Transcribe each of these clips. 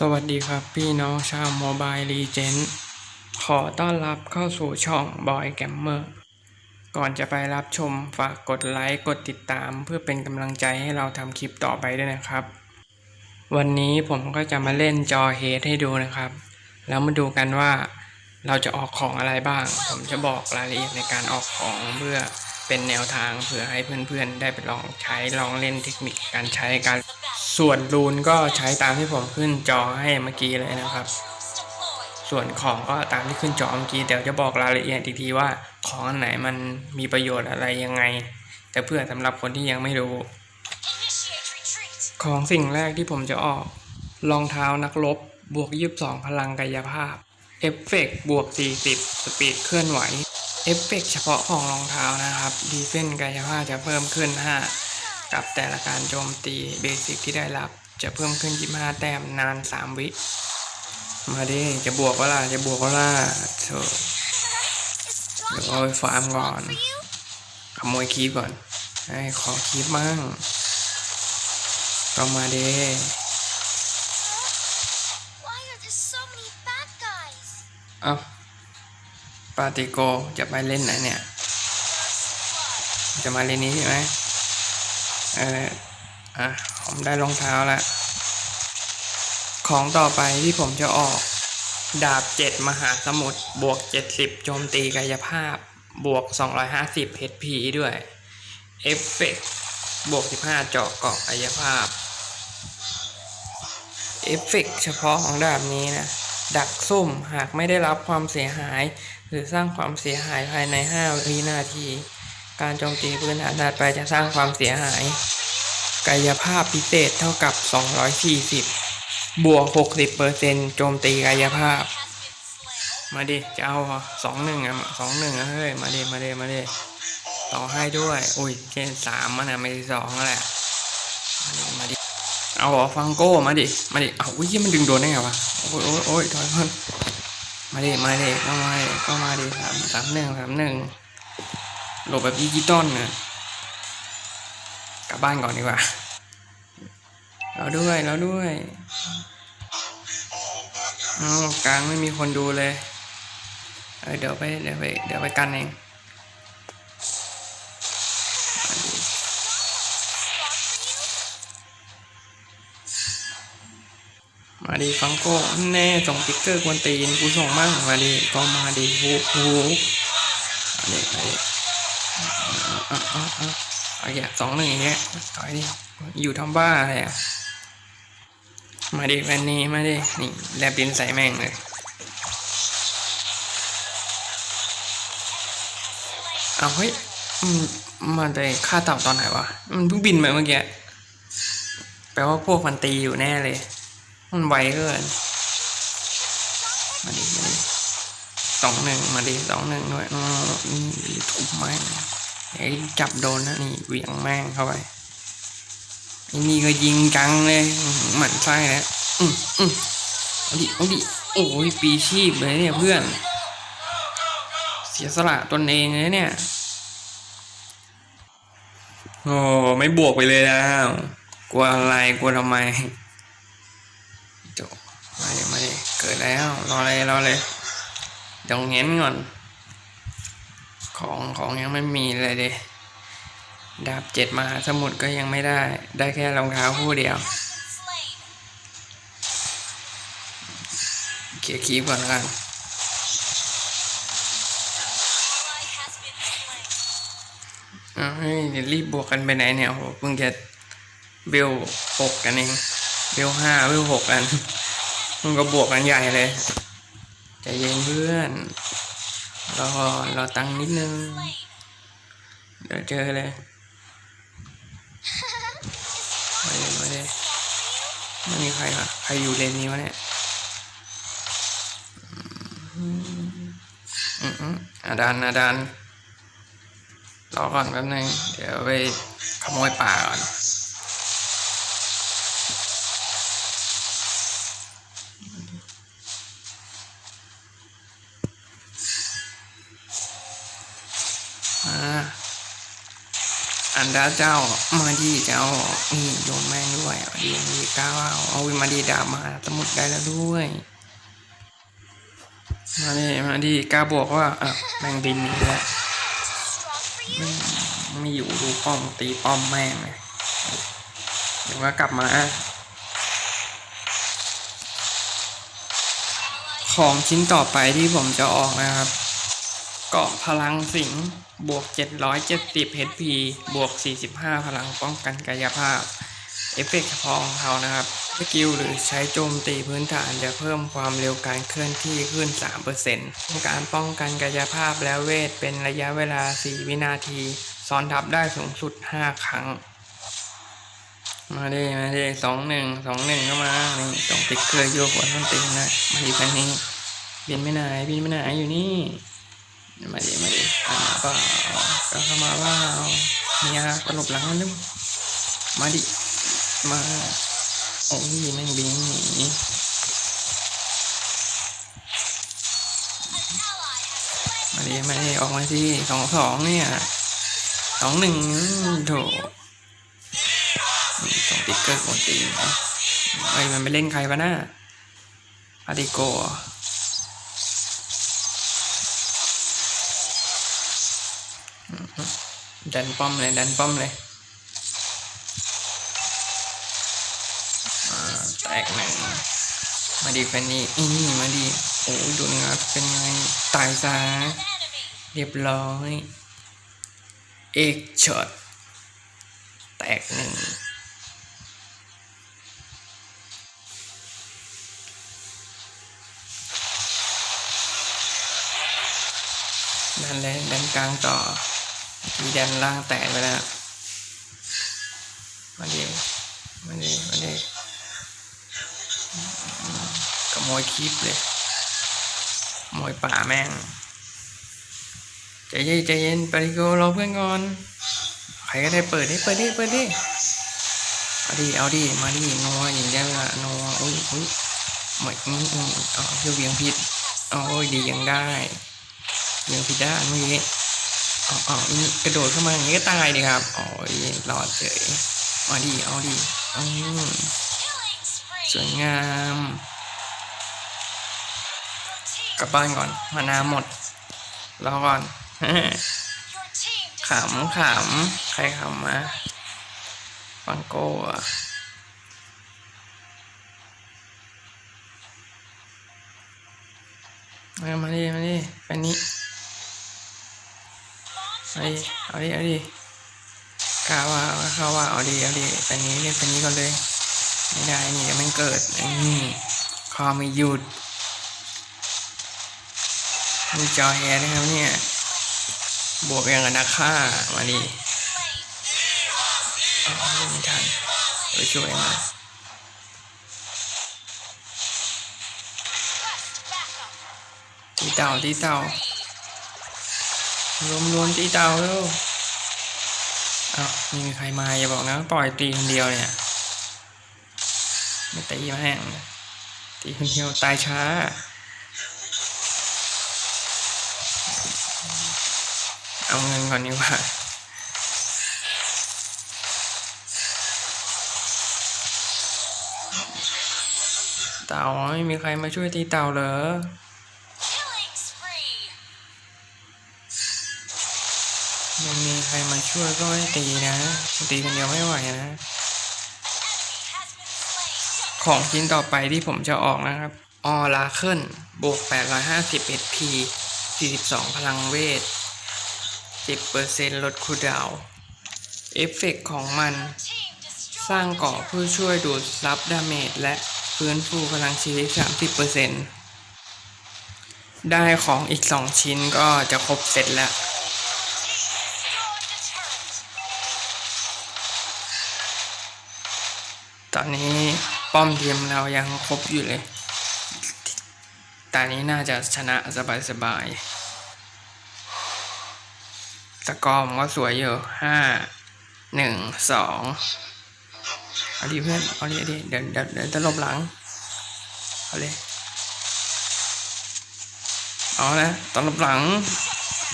สวัสดีครับพี่น้องชาวโมบายรีเจนขอต้อนรับเข้าสู่ช่องบอยแกมเมอร์ก่อนจะไปรับชมฝากกดไลค์กดติดตามเพื่อเป็นกำลังใจให้เราทำคลิปต่อไปด้วยนะครับ วันนี้ผมก็จะมาเล่นจอเฮดให้ดูนะครับ แล้วมาดูกันว่าเราจะออกของอะไรบ้าง ผมจะบอกรายละเอียดในการออกของเพื่อ เป็นแนวทางเพื่อให้เพื่อนๆ ได้ไปลองใช้ลองเล่นเทคนิคการใช้การ ส่วนรูนก็ใช้ตามที่ผมขึ้นจอให้เมื่อกี้เลยนะครับ ส่วนของก็ตามที่ขึ้นจอเมื่อกี้เดี๋ยวจะบอกรายละเอียดอีกทีว่าของอันไหนมันมีประโยชน์อะไรยังไง แต่เพื่อสำหรับคนที่ยังไม่รู้ ของสิ่งแรกที่ผมจะออกรองเท้านักรบบวก 22 พลังกายภาพเอฟเฟกบวก 40 สปีดเคลื่อนไหว เอฟเฟกเฉพาะของรองเท้านะครับ ดีเฟนกายภาพจะเพิ่มขึ้น 5 กับแต่ละการโจมตีเบสิกที่ได้รับจะเพิ่มขึ้น 25 แต้มนาน 3 วิ มาดิ จะบวกว่าล่ะ จะบวกว่าล่ะโถเดี๋ยวเอาไปฟาร์มก่อน ขโมยคีบก่อนให้ขอคีบมั่งก็มาเด้ Why are there so many bad guys? เอา ปาติโกจะไปเล่นไหนเนี่ย จะมาเล่นนี้ใช่ไหมเอออะผมได้รองเท้าแล้วของต่อไปที่ผมจะออก ดาบเจ็ดมหาสมุทรบวกเจ็ดสิบโจมตีกายภาพ บวกสองร้อยห้าสิบ HP ด้วย เอฟเฟกบวกสิบห้าเจาะเกาะกายภาพ เอฟเฟกต์เฉพาะของดาบนี้นะ ดักซุ่มหากไม่ได้รับความเสียหาย หรือสร้างความเสียหายภายใน 5 วินาที การโจมตีพื้นฐานถัดไปจะสร้างความเสียหาย กายภาพพิเศษเท่ากับ 240 บวก 60%โจมตีกายภาพ มาดิ จะเอาสองหนึ่งอะสองหนึ่งอะเฮ้ย มาดิ มาดิ มาดิ ต่อให้ด้วย อุ้ยเกณฑ์สามมันอะไม่ใช่สองแล้วแหละมาดิมาดิ เอาฟังโก้ มาดิ มาดิ เอาอุ้ยมันดึงโดนได้ไงวะ โอ้ยโอ้ยโอ้ยถอยเพิ่น มาดิมาดิก็มาดิก็มาดิสามสามหนึ่งสามหนึ่งหลบแบบดิจิตอลนะกลับบ้านก่อนดีกว่า เราด้วยเราด้วยเอากลางไม่มีคนดูเลยเเดี๋ยวไปเดี๋ยวไปเดี๋ยวไปกันเอง มาดีฟังโก้แน่ส่งติ๊กเกอร์กวนตีนกูส่งมั่งมาดีก็มาดีฮูฮูมาดีมาดีอะอะอะเอาอย่าสองหนึ่งอย่างเงี้ยถอยดิอยู่ทำบ้าอะไรอะมาดิวันนี้มาดินี่แลบดินใส่แม่งเลยเอาเฮ้ยมมันไปฆ่าเต่าตอนไหนวะ มันเพิ่งบินมาเมื่อกี้ แปลว่าพวกมันตีอยู่แน่เลย มันไวเกินมาดิมาดิสองหนึ่งมาดิสองหนึ่งด้วยนี่ทุบไม้ไอ้จับโดนนะนี่เหวี่ยงแม่งเข้าไปไอ้นี่ก็ยิงจังเลยหมันไส้แล้วอืมอืมเอาดิเอาดิโอ้ยปีชีพเลยเนี่ยเพื่อน เสียสละตนเองเลยเนี่ยโอ้ไม่บวกไปเลยแล้วกลัวอะไรกลัวทำไม มาเดี๋ยวมาเดี๋ยวเกิดแล้วรอเลยรอเลยเดี๋ยวเง้นก่อน ของของยังไม่มีเลยเดดาบเจ็ดมาสมุทรก็ยังไม่ได้ ได้แค่รองเท้าคู่เดียวเขียร์คีบก่อนกันเอาให้ยรีบบวกกันไปไหนเนี่ยโอ้โหเพิ่งจะเบลหกกันเองเบลห้าเบลหกกัน มึงก็บวกกันใหญ่เลยใจเย็นเพื่อนรอรอตังนิดนึง เดี๋ยวเจอเลยมาเลยมาเลยไม่มีใครวะใครอยู่เลนนี้วะเนี่ยอืมอืมอืมอาดันอาดันรอก่อนแป๊บนึง เดี๋ยวไปขโมยป่าก่อนาอันดาเจ้า มาดีเจ้า นี่โยนแม่งด้วยเอาดีมีก้าวเอาอาวิมาดีดาบมาสมุดได้แล้วด้วย มาดีมาดีก้าบอกว่าอะแมงบินนี่แหล้ว Too strong for you? ไม่อยู่ดูป้อมตีป้อมแม่งเดี๋ยวว่ากลับมาของชิ้นต่อไปที่ผมจะออกนะครับ เกาะพลังสิงบวก 770 HP บวก 45 พลังป้องกันกายภาพ เอฟเฟกต์เฉพาะของเขานะครับสกิลหรือใช้โจมตีพื้นฐานจะเพิ่มความเร็วการเคลื่อนที่ขึ้น 3%การป้องกันกายภาพและเวทเป็นระยะเวลา 4 วินาที ซ้อนทับได้สูงสุด 5 ครั้ง มาดิมาดิสองหนึ่งสองหนึ่งก็มานี่ต้องติ๊กเกอร์โยกหัวต้นตีนนะมาดิกันนี้บินไม่ไหนบินไม่ไหนอยู่นี่ มาดิมาดิตามมาก็เข้ามาเปล่าเนี่ยกระหลบหลังมันดูมาดิ มาโอ้ยแม่งบินหนีมาดิมาดิออกมาสิสองสองเนี่ยสองหนึ่งโถนี่ต้องติ๊กเกอร์กวนตีนนะไอ้ยมันไปเล่นใครวะน่าอาดิโกหรออืม ดันป้อมเลยดันป้อมเลยแตกหนึ่งมาดีแฟนนี่อีนี่มาดีโอ้ดูเนื้อเป็นไงตายซะเรียบร้อยเอกช็อตแตกหนึ่งดันเลยดันกลางต่อ มีดันล่างแตกไปแล้วมาดีมาดีมาดีขโมยคลิปเลยขโมยป่าแม่งใจเย็นใจเย็นไปดิโกรอเพื่อนก่อนใครก็ได้เปิดดิเปิดดิเปิดดิเอาดิเอาดิมาดินัวอย่างได้เวลานัวอุ้ยอุ้ยหมดนี้อืมอ๋อเพียวเวียงผิดโอ้ยดียังได้เวียงผิดได้เมื่อกี้ อ๋ออ๋อนี่กระโดดเข้ามาอย่างนี้ก็ตายดิครับโอ้ยรอดเฉยมาดิเอาดิอืมสวยงาม กลับบ้านก่อน มานาหมดรอก่อนขำขำใครขำมาฟังโก้อะมามาดิมาดิแฟนนี้ เอาดิเอาดิเอาดิกาว่าเขาว่าเอาดิเอาดิแฟนนี้เล่นแฟนนี้ก่อนเลย ไม่ได้นี่เดี๋ยวมันเกิดนี่คอไม่หยุดมีจอแฮร์นะครับเนี่ยบวกย่างกับนักฆ่ามาดิไม่ทันไปช่วยมาตีเต่าตีเต่า รวมรวมตีเต่าเร็วอ้าวม่มีใครมาอย่าบอกนะ ปล่อยตีคนเดียวเนี่ย ไม่ตีมาแห้งตีคนเดียวตายช้าเอาเงินก่อนดีกว่าเต่าไม่มีใครมาช่วยตีเต่าเหรอ ไม่มีใครมาช่วยก็ไม่ตีนะ ตีคนเดียวไม่ไหวนะ ของชิ้นต่อไปที่ผมจะออกนะครับออลาเคิลบวก 850 HP 42 พลังเวท 10%ลดคูลดาว เอฟเฟกต์ของมัน สร้างเกาะเพื่อช่วยดูดซับดาเมจและฟื้นฟูพลังชีวิต 30%ได้ของอีก 2 ชิ้นก็จะครบเสร็จแล้ว ตอนนี้ป้อมทีมเรายังครบอยู่เลย ตอนนี้น่าจะชนะสบายๆสกอร์มก็สวยอยู่ห้าหนึ่งสองเอาดิเพื่อนเอาดิเอาดิเดี๋ยวเดี๋ยวเดี๋ยวจะลบหลัง เอาเลย เอานะตอนลบหลัง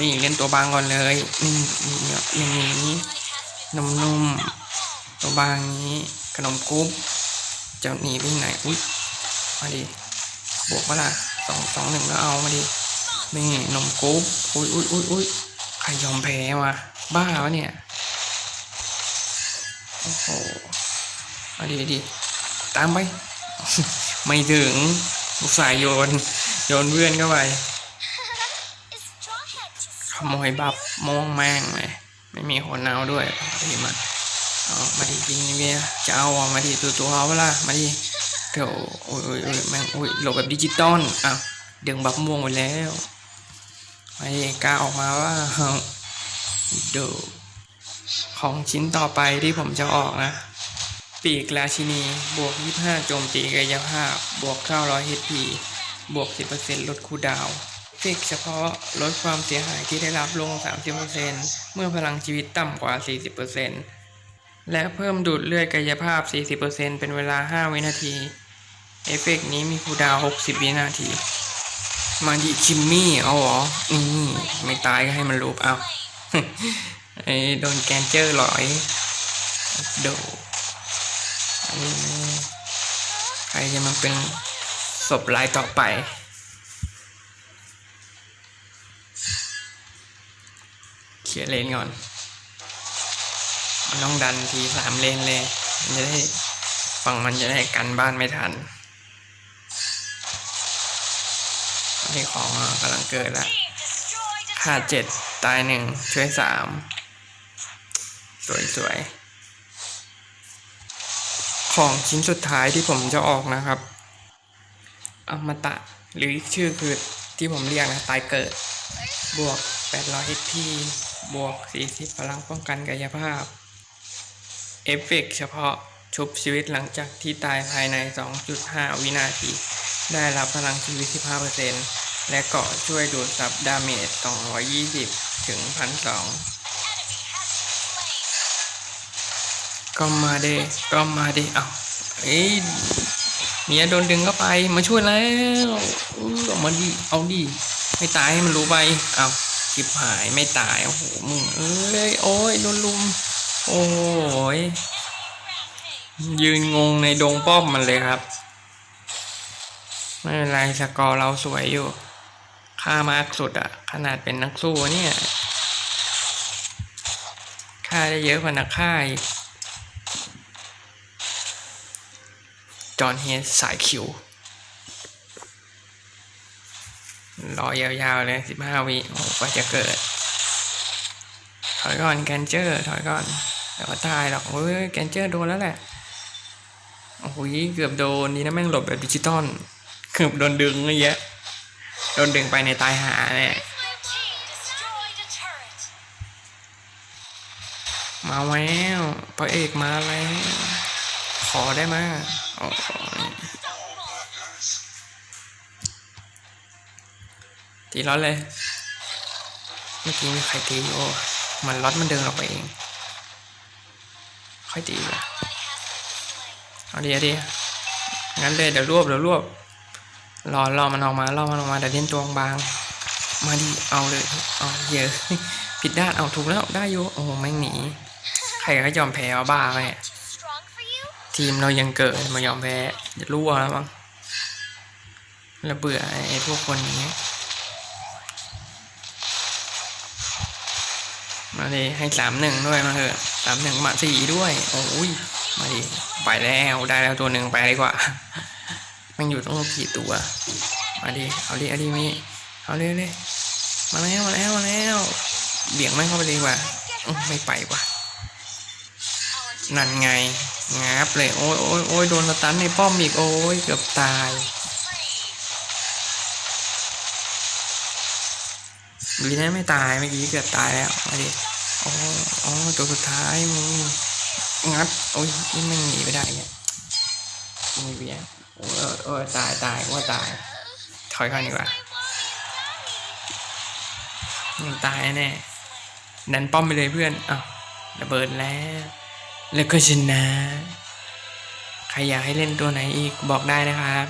นี่เล่นตัวบางก่อนเลย นี่นี่นี่นี่นุ่มๆตัวบางนี้ ขนมกรุ๊บจะหนีไปไหนอุ้ยมาดิบวกมาละสองสองหนึ่งแล้วเอามาดินี่นมกรุ๊บอุ้ยอุ้ยอุ้ยอุ้ยใครยอมแพ้วะบ้าวะเนี่ยโอ้โหมาดิดิตามไป ไม่ถึงอุตส่าห์โยน โยนเพื่อนเข้าไป Is Straw Hat too ขโมยบับโม่วงแม่งเลยไม่มีคนเอาด้วยดีมา เอามาดิกินเบียจะเอาอะมาดิตัวตัวเอาเวละมาดิเดี๋ยวโอ้ยโอ้ยโอ้ยแม่งโอ้ยหลบแบบดิจิตอลอะเดึงบับม่วงไปแล้วมาดิกล้าออกมาว่าเดี๋ยวของชิ้นต่อไปที่ผมจะออกนะ ปีกราชินีบวก 25 โจมตีกายภาพบวก 900 HP บวก 10%ลดคูดาวน์เฟกเฉพาะลดความเสียหายที่ได้รับลง 30%เมื่อพลังชีวิตต่ำกว่า 40% และเพิ่มดูดเลือดกายภาพ 40%เป็นเวลา 5 วินาที เอฟเฟกต์นี้มีคูดาว 60 วินาที มาดิคิมมี่ เอาหรอ นี่ ไม่ตายก็ให้มันลูปเอาไอ้โดนแกนเจอร์หลอย โดอันนี้นะใครจะมาเป็นศพรายต่อไปเขียนเลนก่อน ต้องดันทีสามเลนเลยมันจะได้ฝั่งมันจะได้กันบ้านไม่ทันนี่ของกำลังเกิดแล้วขาดเจ็ดตายหนึ่งช่วยสามสวยสวยๆของชิ้นสุดท้ายที่ผมจะออกนะครับอมตะหรืออีกชื่อคือที่ผมเรียกนะตายเกิด บวก 800 HP บวก 40 พลังป้องกันกายภาพ เอฟเฟกเฉพาะชุบชีวิตหลังจากที่ตายภายใน 2.5 วินาที ได้รับพลังชีวิต 15%และเกาะช่วยดูดซับดาเมจ 220 ถึง 1,200 Enemy has been slain. ก็มาเดก็มาเดเอาเอ้ยเมียโดนดึงเข้าไป มาช่วยแล้วเออเอามาดิ เอาดิ ไม่ตายให้มันรู้ไป เอาชิบหายไม่ตาย โอ้โห มึง เอ้ย โอ้ย โดนลุม โอ้ยยืนงงในดงป้อมมันเลยครับ ไม่เป็นไรสกอร์เราสวยอยู่ ค่ามากสุดอะขนาดเป็นนักสู้เนี่ยค่าได้เยอะกว่านักฆ่าอีกจอห์นเฮดสายคิวรอยาวๆเลยสิบห้าวิโอ้กว่าจะเกิด ถอยก่อนแกนเจอร์ ถอยก่อน เดี๋ยวก็ตายหรอกเฮ้ยแกนเจอร์โดนแล้วแหละโอ้โหเกือบโดนนี่นะแม่งหลบแบบดิจิตอลเกือบโดนดึงเยอะโดนดึงไปในตายหาเนี่ยมาแล้วพระเอกมาแล้วขอได้มาโอ้โตีร้อนเลยเมื่อกี้มีใครตีโอ้มันล็อตมันเดินออกไปเอง ค่อยตีละเอาดีเอาดีงั้นเลยเดี๋ยวรวบเดี๋ยวรวบรอรอมันออกมารอมันออกมาเดี๋ยวเล่นตัวบาง มาดิเอาเลยเอาเยอะผิดด้านเอาถูกแล้วได้อยู่โอ้โหไม่งหนีใครก็ยอมแพ้ว่าบ้าไหม Too strong for you? ทีมเรายังเกิดมายอมแพ้จะรั่วแล้วมั้งแล้วเบื่อไอ้พวกคนอย่างเงี้ย มาดิให้สามหนึ่งด้วยมาเถอะสามหนึ่งมาสี่ด้วย โอ้ยมาดิไปแล้วได้แล้วตัวหนึ่งไปดีกว่ามันอยู่ต้องกี่ตัว มาดิเอาดิเอาดิมีเอาเลยเลยมาแล้วมาแล้วมาแล้วเบี่ยงไม่เข้าไปดีกว่าไม่ไปว่ะนั่นไงงับเลยโอ้ยโอ้ยโอ้ยโดนสตันในป้อมอีกโอ้ยเกือบตาย ดีนะไม่ตายเมื่อกี้เกือบตายแล้วมาดิโอ้โอ้ตัวสุดท้ายมึงงัดโอ้ยนี่มึงหนีไม่ได้เนี่ยมีเบียโอ้โอ้ตายตายว่าตาย ถอยก่อนดีกว่ามึงตายแน่ดันป้อมไปเลยเพื่อนอ้าวระเบิดแล้ว แล้วก็ชนะใครอยากให้เล่นตัวไหนอีกบอกได้นะครับ